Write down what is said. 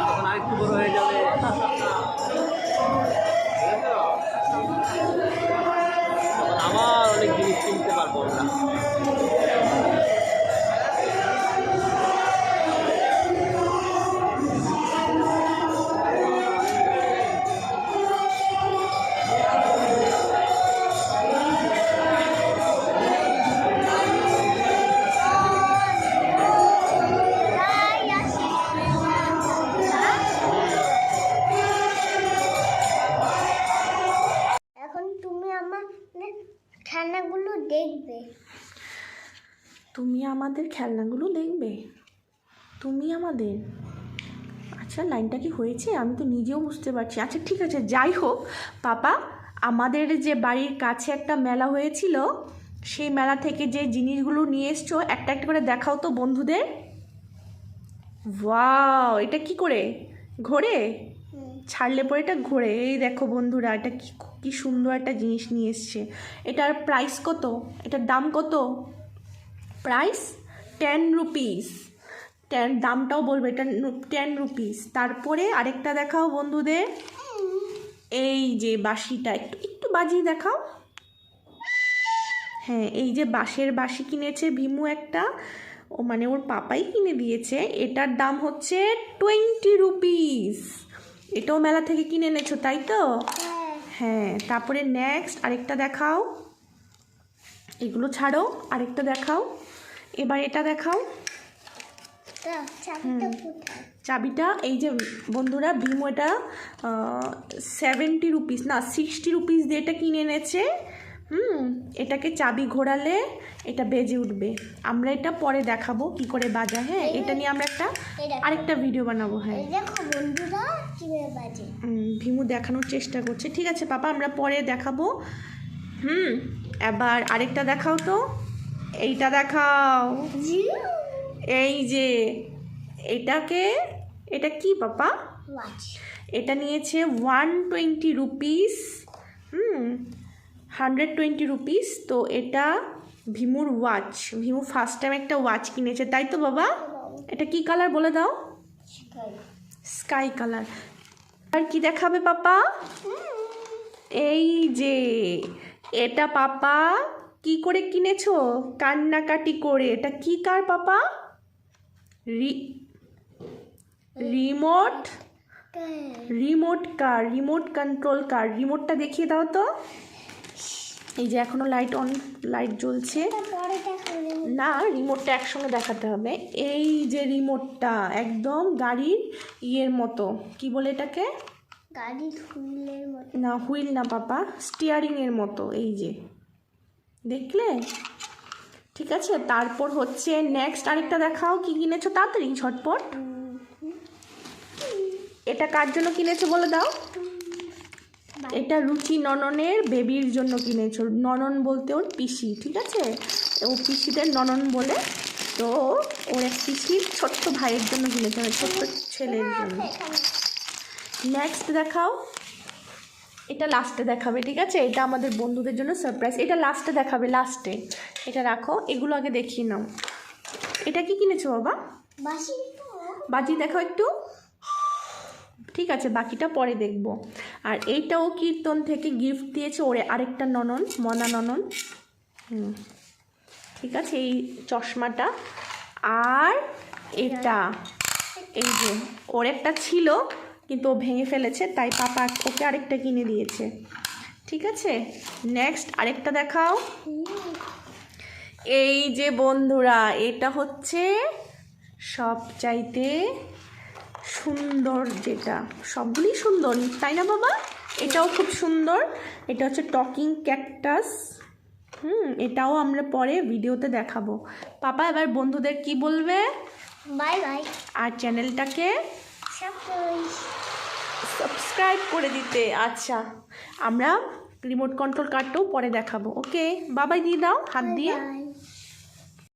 তখন আরেকটু বড় হয়ে যাবে দেখবে। তুমি আমাদের খেলনাগুলো দেখবে। তুমি আমাদের। আচ্ছা লাইনটা কি হয়েছে? আমি তো নিজেও বুঝতে পারছি। আচ্ছা ঠিক আছে, যাই হোক। পাপা, আমাদের যে বাড়ির কাছে একটা মেলা হয়েছিল, সেই মেলা থেকে যে জিনিসগুলো নিয়ে এসছো, একটা একটা করে দেখাও তো বন্ধুদের। ওয়াও, এটা কি করে? ঘোরে? ছাড়লে পরে এটা ঘোরে। এই দেখো বন্ধুরা, এটা কি কি সুন্দর একটা জিনিস নিয়ে এসছে। এটার প্রাইস কত? এটার দাম কত? প্রাইস টেন রুপিস টেন দামটাও বলবে এটা টেন রুপিস তারপরে আরেকটা দেখাও বন্ধুদের। এই যে বাঁশিটা, একটু একটু বাজিয়ে দেখাও। হ্যাঁ এই যে বাঁশের বাঁশি কিনেছে ভীমু একটা। ও মানে ওর পাপাই কিনে দিয়েছে। এটার দাম হচ্ছে টোয়েন্টি রুপিস এটাও মেলা থেকে কিনে এনেছো তাই তো? হ্যাঁ। তারপরে নেক্সট আরেকটা দেখাও। এগুলো ছাড়ো আরেকটা দেখাও। এবার এটা দেখাও। চাবিটা এই যে বন্ধুরা ভীমু এটা সেভেন্টি রুপিস না সিক্সটি রুপিস দিয়ে এটা কিনে এনেছে। হুম এটাকে চাবি ঘোরালে এটা বেজে উঠবে। আমরা এটা পরে দেখাবো কি করে বাজা হ্যাঁ? এটা নিয়ে আমরা একটা। আরেকটা ভিডিও বানাবো হ্যাঁ। দেখো কীভাবে বাজে। ভীমু দেখানোর চেষ্টা করছে। ঠিক আছে পাপা আমরা পরে দেখাবো। হুম এবার আরেকটা দেখাও তো। এইটা দেখাও। এই যে এটাকে এটা কি পাপা? ওয়াচ এটা নিয়েছে one twenty rupees. Hmm hundred twenty rupees. তো এটা ভীমুর ওয়াচ। ভীমু ফার্স্ট টাইম একটা ওয়াচ কিনেছে। তাই তো বাবা? এটা কি কালার বলে দাও? Sky colour. আর কি দেখাবে পাপা? এই যে এটা পাপা কি করে কিনেছো? কান্নাকাটি করে এটা কি কার পাপা? রি remote? Remote car remote control car? রিমোটটা দেখিয়ে দাও তো। এই যে এখনও লাইট অন লাইট জ্বলছে। না রিমোটটা একসঙ্গে দেখাতে হবে। এই যে রিমোটটা একদম গাড়ির ইয়ের মতো। কি বলে এটাকে? না হুইল না পাপা। স্টিয়ারিংয়ের মতো এই যে। দেখলে? ঠিক আছে তারপর হচ্ছে নেক্সট আরেকটা দেখাও। কি কিনেছো তাড়াতাড়ি ঝটপট। এটা কার জন্য কিনেছো বলে দাও? এটা রুচি নননের বেবির জন্য কিনেছো। ননন বলতে ওর পিসি ঠিক আছে? ও পিসিদের ননন বলে তো ওর এক পিসির ছোট্ট ভাইয়ের জন্য কিনেছে মানে ছোট্ট ছেলের জন্য। নেক্সট দেখাও। এটা লাস্টে দেখাবে ঠিক আছে? এটা আমাদের বন্ধুদের জন্য সারপ্রাইজ এটা লাস্টে দেখাবে লাস্টে এটা রাখো এগুলো আগে দেখিয়ে নাও। এটা কি কিনেছো বাবা? বাজি দেখাও একটু। ঠিক আছে, বাকিটা পরে দেখব। আর এইটাও কীর্তন থেকে গিফট দিয়েছে ওরে আরেকটা ননন, মনা ননন। ঠিক আছে, এই চশমাটা। আর এটা, এই যে, ওর একটা ছিল, কিন্তু ও ভেঙে ফেলেছে, তাই পাপা ওকে আরেকটা কিনে দিয়েছে। ঠিক আছে নেক্সট আরেকটা দেখাও। এই যে বন্ধুরা, এটা হচ্ছে সব চাইতে সুন্দর যেটা। সবগুলি সুন্দর তাই না বাবা? এটাও খুব সুন্দর। এটা হচ্ছে টকিং ক্যাকটাস। হুম এটাও আমরা পরে ভিডিওতে দেখাবো। পাপা এবার বন্ধুদের কি বলবে? Bye bye. আর চ্যানেলটাকে সাবস্ক্রাইব। করে দিতে। আচ্ছা আমরা রিমোট কন্ট্রোল কার্ডটাও পরে দেখাবো। ওকে বাবাই দিয়ে দাও হাত দিয়ে।